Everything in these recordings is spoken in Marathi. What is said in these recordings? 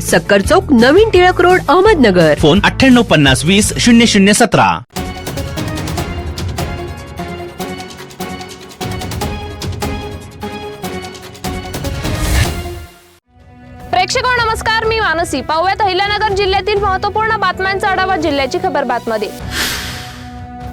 सक्कर चौक नवीन टिळक रोड अहमदनगर. फोन अठ्ठ्याण्णव पन्नास वीस शून्य शून्य सतरा. प्रेक्षक नमस्कार. मी मानसी. पाहूयात अहिल्यानगर जिल्ह्यातील महत्त्वपूर्ण बातम्यांचा आढावा जिल्ह्याची खबर बातमध्ये.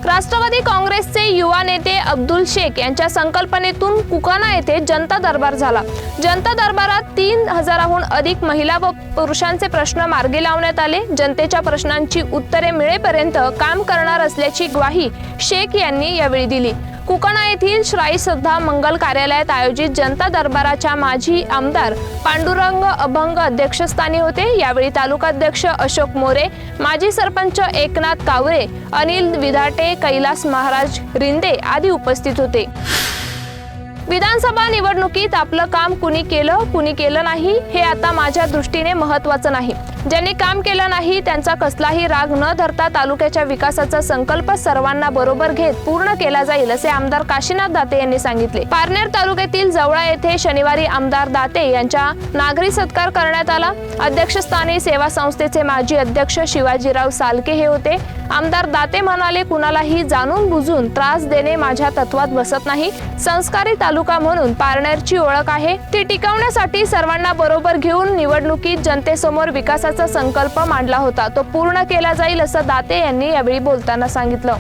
राष्ट्रवादी काँग्रेसचे युवा नेते अब्दुल शेख यांच्या संकल्पनेतून कुकाना येथे जनता दरबार झाला. जनता दरबारात तीन हजाराहून अधिक महिला व पुरुषांचे प्रश्न मार्गी लावण्यात आले. जनतेच्या प्रश्नांची उत्तरे मिळेपर्यंत काम करणार असल्याची ग्वाही शेख यांनी यावेळी दिली. कुकणा येथील श्राई श्रद्धा मंगल कार्यालयात आयोजित जनता दरबाराच्या माजी आमदार पांडुरंग अभंग अध्यक्षस्थानी होते. यावेळी तालुकाध्यक्ष अशोक मोरे माजी सरपंच एकनाथ कावरे अनिल विधाटे कैलास महाराज रिंदे आदी उपस्थित होते. विधानसभा निवडणुकीत आपलं काम कुणी केलं कुणी केलं नाही हे आता माझ्या दृष्टीने महत्वाचं नाही. ज्यांनी काम केलं नाही त्यांचा कसलाही राग न धरता तालुक्याच्या विकासाचा संकल्प सर्वांना बरोबर घेत पूर्ण केला जाईल असे आमदार काशीनाथ दाते यांनी सांगितले. पारनेर तालुक्यातील जवळा येथे शनिवारी आमदार दाते यांच्या नागरी सत्कार करण्यात आला. अध्यक्षस्थानी सेवा संस्थेचे माजी अध्यक्ष शिवाजीराव सालके हे होते. आमदार दाते म्हणाले कुणालाही जाणून बुजून त्रास देणे माझ्या तत्वात बसत नाही. संस्कारी तालुका म्हणून पारनेरची ओळख आहे. ती टिकवण्यासाठी सर्वांना बरोबर घेऊन निवडणुकीत जनतेसमोर विकासाचा संकल्प मांडला होता. तो पूर्ण केला जाईल असं दाते यांनी यावेळी बोलताना सांगितलं.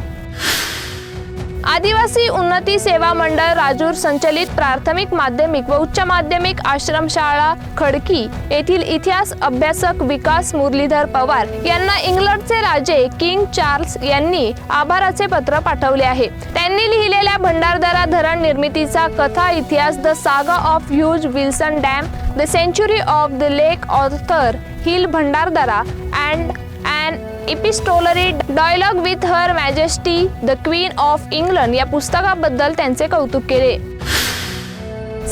आदिवासी उन्नती सेवा मंडळ राजूर संचलित प्राथमिक माध्यमिक व उच्च माध्यमिक आश्रमशाळा खडकी येथील इतिहास अभ्यासक विकास मुरलीधर पवार यांना इंग्लंडचे राजे किंग चार्ल्स यांनी आभाराचे पत्र पाठवले आहे. त्यांनी लिहिलेल्या भंडारदरा धरण निर्मितीचा कथा इतिहास the saga of Hughes Wilson dam the century of the lake Arthur hill Bhandardara and and epistolary dialogue with her majesty the queen of England या पुस्तकाबद्दल त्यांचे कौतुक केले.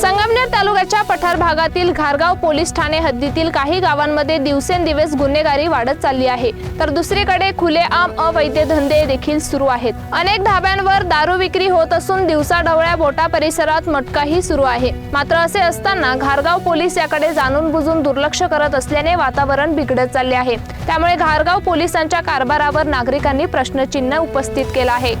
संगमनेर तालुक्याच्या पठार भागातील घारगाव पोलीस ठाणे हद्दीतील काही गावांमध्ये दिवसेंदिवस गुन्हेगारी वाढत चालली आहे. तर दुसरीकडे खुलेआम अवैध धंदे देखील सुरू आहेत. अनेक धाब्यांवर दारू विक्री होत असून दिवसाढवळ्या बोटा परिसरात मटकाही सुरू आहे. मात्र असे असताना घारगाव पोलीस याकडे जाणून बुजून दुर्लक्ष करत असल्याने वातावरण बिघडत चालले आहे. त्यामुळे घारगाव पोलिसांच्या कारभारावर नागरिकांनी प्रश्नचिन्ह उपस्थित केलं आहे.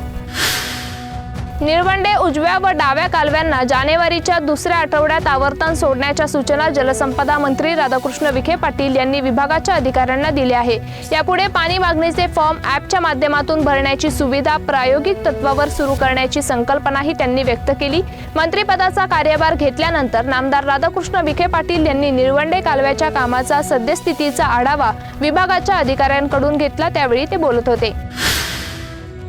निळवंडे उजव्या व डाव्या कालव्यांना जानेवारीच्या दुसऱ्या आठवड्यात आवर्तन सोडण्याच्या सूचना जलसंपदा मंत्री राधाकृष्ण विखे पाटील यांनी विभागाच्या अधिकाऱ्यांना दिल्या आहे. यापुढे पाणी मागणीचे फॉर्म ॲपच्या माध्यमातून भरण्याची सुविधा प्रायोगिक तत्वावर सुरू करण्याची संकल्पनाही त्यांनी व्यक्त केली. मंत्रिपदाचा कार्यभार घेतल्यानंतर नामदार राधाकृष्ण विखे पाटील यांनी निळवंडे कालव्याच्या कामाचा सद्यस्थितीचा आढावा विभागाच्या अधिकाऱ्यांकडून घेतला त्यावेळी ते बोलत होते.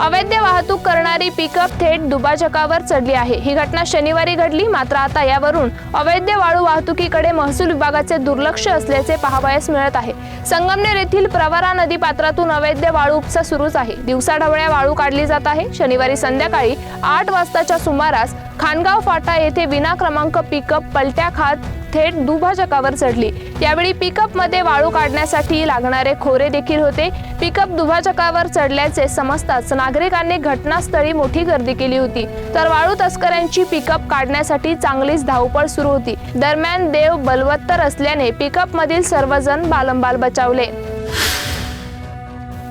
अवैध वाहतूक करणारी पिकअप थेट दुभाजकावर चढली आहे. ही घटना शनिवारी घडली. मात्र आता यावरून अवैध वाळू वाहतुकीकडे महसूल विभागाचे दुर्लक्ष असल्याचे पाहावयास मिळत आहे. संगमनेर येथील प्रवरा नदी पात्रातून अवैध वाळू उपसा सुरूच आहे. दिवसाढवळ्या वाळू काढली जात आहे. शनिवारी संध्याकाळी आठ वाजताच्या सुमारास खानगाव फाटा येथे विना क्रमांक पिकअप पलट्या खात थेट दुभाजकावर चढली. यावेळी पिकअपमध्ये वाळू काढण्यासाठी लागणारे खोरे देखील होते. पिकअप दुभाजकावर चढल्याचे समजताच नागरिकांनी घटनास्थळी मोठी गर्दी केली होती. तर वाळू तस्करांची पिकअप काढण्यासाठी चांगलीच धावपळ सुरू होती. दरम्यान देव बलवत्तर असल्याने पिकअप मधील सर्वजण बालंबाल बचावले.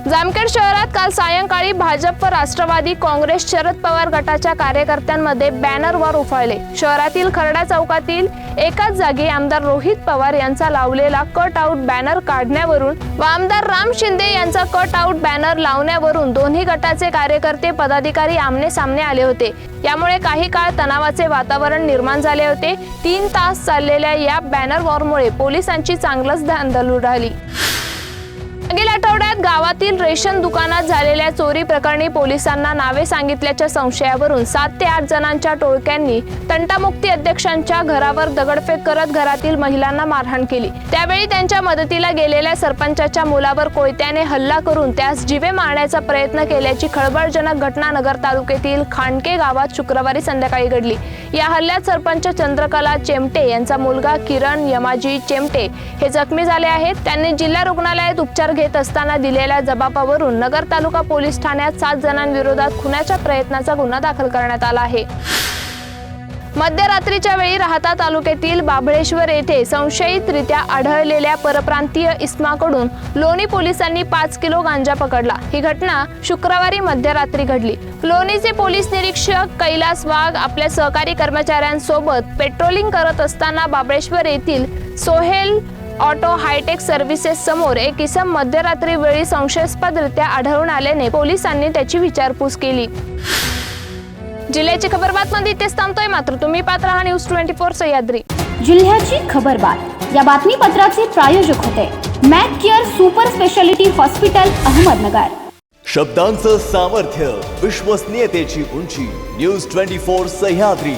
जामखेड शहरात काल सायंकाळी भाजप व राष्ट्रवादी काँग्रेस शरद पवार गटाच्या कार्यकर्त्यांमध्ये बॅनर वर उफाळले. शहरातील खरडा चौकातील एकाच जागी आमदार रोहित पवार यांचा लावलेला कट आउट बॅनर काढण्यावरून व आमदार राम शिंदे यांचा कट आउट बॅनर लावण्यावरून दोन्ही गटाचे कार्यकर्ते पदाधिकारी आमने सामने आले होते. यामुळे काही काळ तणावाचे वातावरण निर्माण झाले होते. तीन तास चाललेल्या या बॅनर वॉरमुळे पोलिसांची चांगलंच धांदल उडाली. मागील आठवड्यात गावातील रेशन दुकानात झालेल्या चोरी प्रकरणी पोलिसांना नावे सांगितल्याच्या संशयावरून सात ते आठ जणांच्या टोळक्यांनी तंटामुक्ती अध्यक्षांच्या घरावर दगडफेक करत घरातील महिलांना मारहाण केली. त्यावेळी त्यांच्या मदतीला गेलेल्या सरपंचाच्या मुलावर कोयत्याने हल्ला करून त्यास जिवे मारण्याचा प्रयत्न केल्याची खळबळजनक घटना नगर तालुक्यातील खांडके गावात शुक्रवारी संध्याकाळी घडली. या हल्ल्यात सरपंच चंद्रकला चेमटे यांचा मुलगा किरण यमाजी चेमटे हे जखमी झाले आहेत. त्यांनी जिल्हा रुग्णालयात उपचार घेत असताना दिलेल्या जबाबावरून नगर तालुका पोलीस ठाण्यात सात जणांविरोधात खुनाच्या प्रयत्नाचा गुन्हा दाखल करण्यात आला आहे. मध्यरात्रीच्या वेळी राहता तालुक्यातील बाभळेश्वर येथे संशयितरित्या आढळलेल्या परप्रांतीय इस्माकडून लोणी पोलिसांनी पाच किलो गांजा पकडला. ही घटना शुक्रवारी मध्यरात्री घडली. लोणीचे पोलीस निरीक्षक कैलास वाघ आपल्या सहकारी कर्मचाऱ्यांसोबत पेट्रोलिंग करत असताना बाबळेश्वर येथील सोहेल ऑटो हायटेक सर्व्हिसेस समोर एक इसम मध्यरात्री वेळी संशयास्पदरित्या आढळून आल्याने पोलिसांनी त्याची विचारपूस केली. जिल्ह्याची खबर बातमी इथेच थांबतोय मात्र तुम्ही पात्र हा न्यूज ट्वेंटी फोर सह्याद्री. जिल्ह्याची खबरबात. या बातमीपत्राचे प्रायोजक होते. Mac care super speciality hospital Ahmednagar. शब्दांचं सामर्थ्य विश्वसनीयतेची उंची न्यूज ट्वेंटी फोर सह्याद्री.